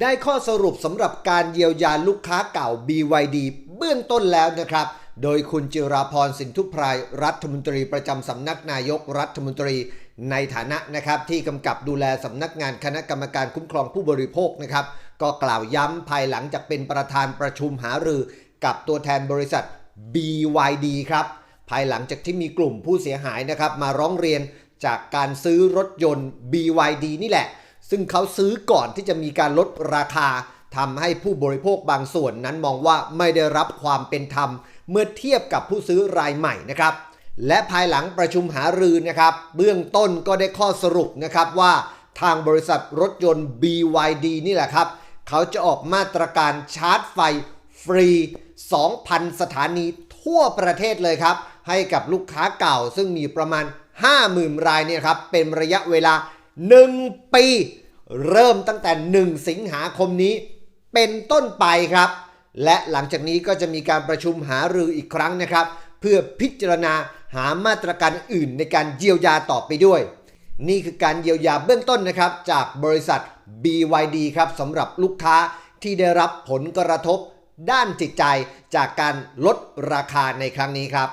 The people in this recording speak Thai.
ได้ข้อสรุปสำหรับการเยียวยาลูกค้าเก่า BYD เบื้องต้นแล้วนะครับ โดยคุณจิราพรสินทุพรายรัฐมนตรีประจำสำนักนายกรัฐมนตรีในฐานะนะครับที่กำกับดูแลสำนักงานคณะกรรมการคุ้มครองผู้บริโภคนะครับ ก็กล่าวย้ำภายหลังจากเป็นประธานประชุมหารือ กับตัวแทนบริษัท BYD ครับภายหลังจากที่มีกลุ่มผู้เสียหายนะครับมาร้องเรียนจากการซื้อรถยนต์ BYD นี่แหละ ซึ่งเขาซื้อก่อนที่จะมีการลดราคาทำให้ผู้บริโภคบางส่วนนั้นมองว่าไม่ได้รับความเป็นธรรม เมื่อเทียบกับผู้ซื้อรายใหม่นะครับ และภายหลังประชุมหารือนะครับ เบื้องต้นก็ได้ข้อสรุปนะครับว่าทางบริษัทรถยนต์ BYD นี่แหละครับ เขาจะออกมาตรการชาร์จไฟฟรี 2,000 สถานีทั่วประเทศเลยครับ ให้กับลูกค้าเก่าซึ่งมีประมาณ 50,000 รายเนี่ยครับเป็นระยะเวลา 1 ปี เริ่มตั้งแต่ 1 สิงหาคมนี้ เป็นต้นไปครับ และหลังจากนี้ก็จะมีการประชุมหารืออีกครั้งนะครับ เพื่อพิจารณาหามาตรการอื่นในการเยียวยาต่อไปด้วย นี่คือการเยียวยาเบื้องต้นนะครับ จากบริษัท BYD ครับสำหรับลูกค้าที่ได้รับผลกระทบด้านจิตใจจากการลดราคาในครั้งนี้ครับ